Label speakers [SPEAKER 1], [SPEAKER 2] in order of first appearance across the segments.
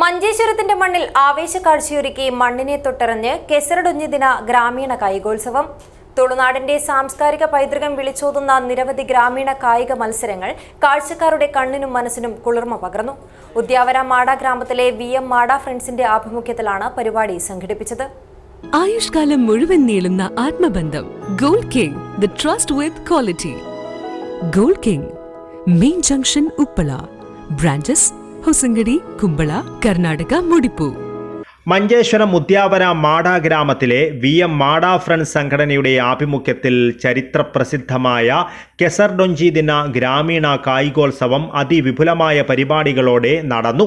[SPEAKER 1] മഞ്ചേശ്വരത്തിന്റെ മണ്ണിൽ ആവേശ കാഴ്ചയൊരുക്കി മണ്ണിനെ തൊട്ടറിഞ്ഞ് കെസരടൊഞ്ഞി ദിന ഗ്രാമീണ കായികോത്സവം. തുളുനാടിന്റെ സാംസ്കാരിക പൈതൃകം വിളിച്ചോതുന്ന നിരവധി ഗ്രാമീണ കായിക മത്സരങ്ങൾ കാഴ്ചക്കാരുടെ കണ്ണിനും മനസ്സിനും കുളിർമ പകർന്നു. ഉദ്യാവര മാട ഗ്രാമത്തിലെ വി എം മാട ഫ്രണ്ട്സിന്റെ ആഭിമുഖ്യത്തിലാണ് പരിപാടി സംഘടിപ്പിച്ചത്.
[SPEAKER 2] ആയുഷ്കാലം മുഴുവൻ നീളുന്ന ആത്മബന്ധം gold king the trust with quality. Gold king main junction Uppala branches Hosangadi Kumbla Karnataka Mudipu.
[SPEAKER 3] Manjeshwaram മുദ്യാവന മാട ഗ്രാമത്തിലെ വി എം മാട ഫ്രണ്ട്സ് സംഘടനയുടെ ആഭിമുഖ്യത്തിൽ ചരിത്രപ്രസിദ്ധമായ കെസർഡൊഞ്ചി ദിന ഗ്രാമീണ കായികോത്സവം അതിവിപുലമായ പരിപാടികളോടെ നടന്നു.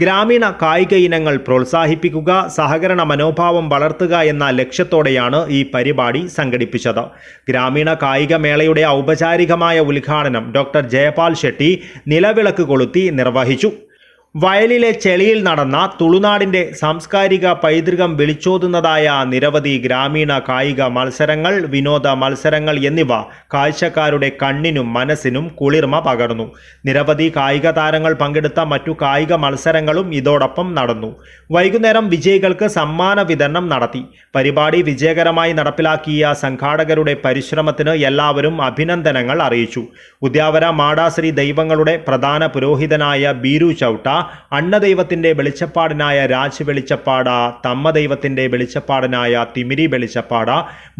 [SPEAKER 3] ഗ്രാമീണ കായിക ഇനങ്ങൾ പ്രോത്സാഹിപ്പിക്കുക സഹകരണ മനോഭാവം വളർത്തുക എന്ന ലക്ഷ്യത്തോടെയാണ് ഈ പരിപാടി സംഘടിപ്പിച്ചത്. ഗ്രാമീണ കായിക മേളയുടെ ഔപചാരികമായ ഉദ്ഘാടനം ഡോക്ടർ ജയപാൽ ഷെട്ടി നിലവിളക്ക് കൊളുത്തി നിർവഹിച്ചു. വയലിലെ ചെളിയിൽ നടന്ന തുളുനാടിന്റെ സാംസ്കാരിക പൈതൃകം വിളിച്ചോതുന്നതായ നിരവധി ഗ്രാമീണ കായിക മത്സരങ്ങൾ വിനോദ മത്സരങ്ങൾ എന്നിവ കാഴ്ചക്കാരുടെ കണ്ണിനും മനസ്സിനും കുളിർമ പകർന്നു. നിരവധി കായിക താരങ്ങൾ പങ്കെടുത്ത മറ്റു കായിക മത്സരങ്ങളും ഇതോടൊപ്പം നടന്നു. വൈകുന്നേരം വിജയികൾക്ക് സമ്മാന വിതരണം നടത്തി. പരിപാടി വിജയകരമായി നടപ്പിലാക്കിയ സംഘാടകരുടെ പരിശ്രമത്തിന് എല്ലാവരും അഭിനന്ദനങ്ങൾ അറിയിച്ചു. ഉദ്യാവര മാടാശ്രീ ദൈവങ്ങളുടെ പ്രധാന പുരോഹിതനായ ബീരു ചൗട്ട അണ്ണദൈവത്തിന്റെ വെളിച്ചപ്പാടനായ രാജ് വെളിച്ചപ്പാട തമ്മ ദൈവത്തിന്റെ വെളിച്ചപ്പാടനായ തിമിരി വെളിച്ചപ്പാട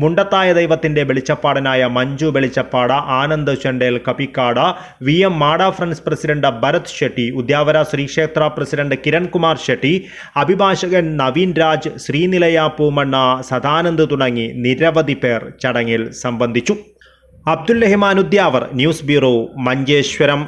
[SPEAKER 3] മുണ്ടത്തായ ദൈവത്തിന്റെ വെളിച്ചപ്പാടനായ മഞ്ജു വെളിച്ചപ്പാട ആനന്ദ് ചണ്ടേൽ കപിക്കാട V M Mada friends president Bharat Shetty Udyavara ശ്രീക്ഷേത്ര president Kirankumar Shetty അഭിഭാഷകൻ നവീൻ രാജ് ശ്രീനിലയ പൂമണ്ണ സദാനന്ദ് തുടങ്ങി നിരവധി പേർ ചടങ്ങിൽ സംബന്ധിച്ചു. Abdul Rahman Udyavar news bureau Manjeshwaram.